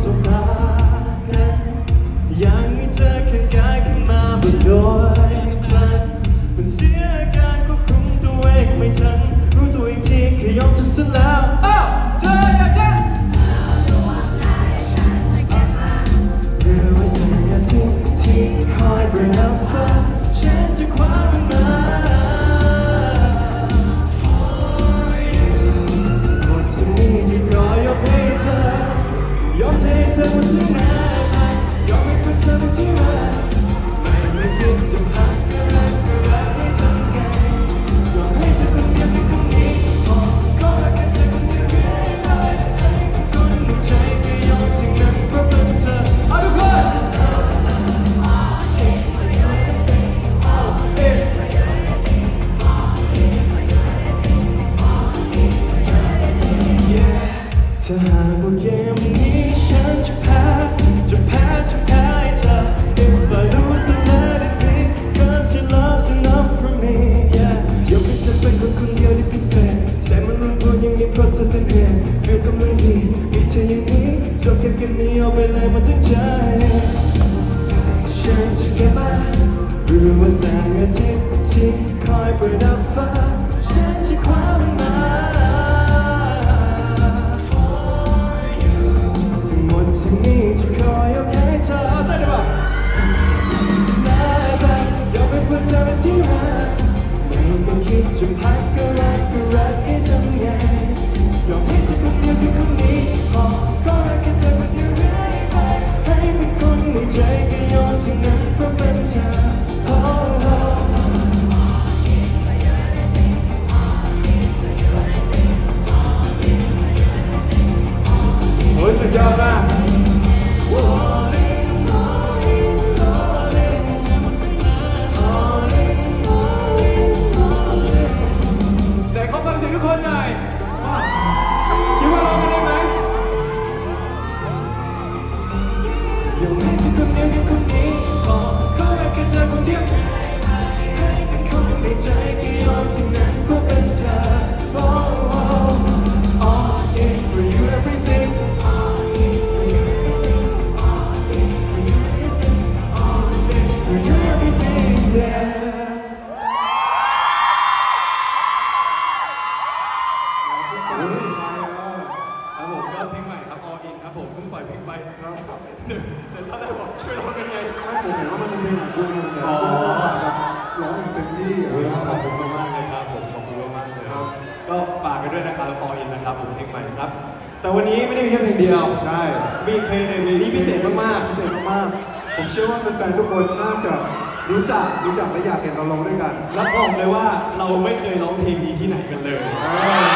So around. ถ้าหากว่าเกมนี้ฉันจะแพ้ จะแพ้ จะแพ้ให้เธอ If I lose then let it be Cause your love's enough for me yeah ยกให้เธอเป็นคนคนเดียวที่พิเศษใจมันรุนแรงอย่างนี้เพราะเธอเป็นเหตุเพื่อกำลังดีมีเธออย่างนี้จบเกมเกมนี้เอาไปเลยมาทั้งใจฉันจะเก็บมาหรือว่าแสงอาทิตย์ที่คอยประดับฟ้าฉันจะคว้ามันมา ใจก็ย้อนถึงนั้นเพราะเป็นเธอ oh, oh, oh. โอ้ยสุดยอดมากไหนขอฟังเสียงทุกคนหน่อย ให้เธอคนเดียวกับคนนี้ขอขอรักแค่เธอคนเดียวให้เป็นคนในใจก็ยอมสิ่งนั้นเพื่อเป็นเธอ Oh, oh, all in for you everything all in for you everything all in for you everything all in for you everything yeah ครับผมก็เพลงใหม่ ครับ All In ครับผมเพิ่งปล่อยเพลงไปครับเดี๋ยวเดี๋ยวตอนแรกบอกช่วยร้องยังไงไม่ผมเห็นว่ามันเป็นเพลงของคุณนะอ๋อแบบร้องอย่างเต็มที่โอ้ยขอบคุณมากๆเลยครับผมขอบคุณมากๆเลยครับก็ฝากกันด้วยนะครับ All In นะครับผมเพลงใหม่ครับ แต่วันนี้ไม่ได้มีแค่เพลงเดียว ใช่มีอีกเพลงหนึ่งที่พิเศษมากพิเศษมากๆผมเชื่อว่าแฟนๆทุกคนน่าจะรู้จักรู้จักและอยากเห็นเราร้องด้วยกัน ๆรับรองเลยว่าเราไม่เคยร้องเพลงนี้ที่ไหนกันเลยเออ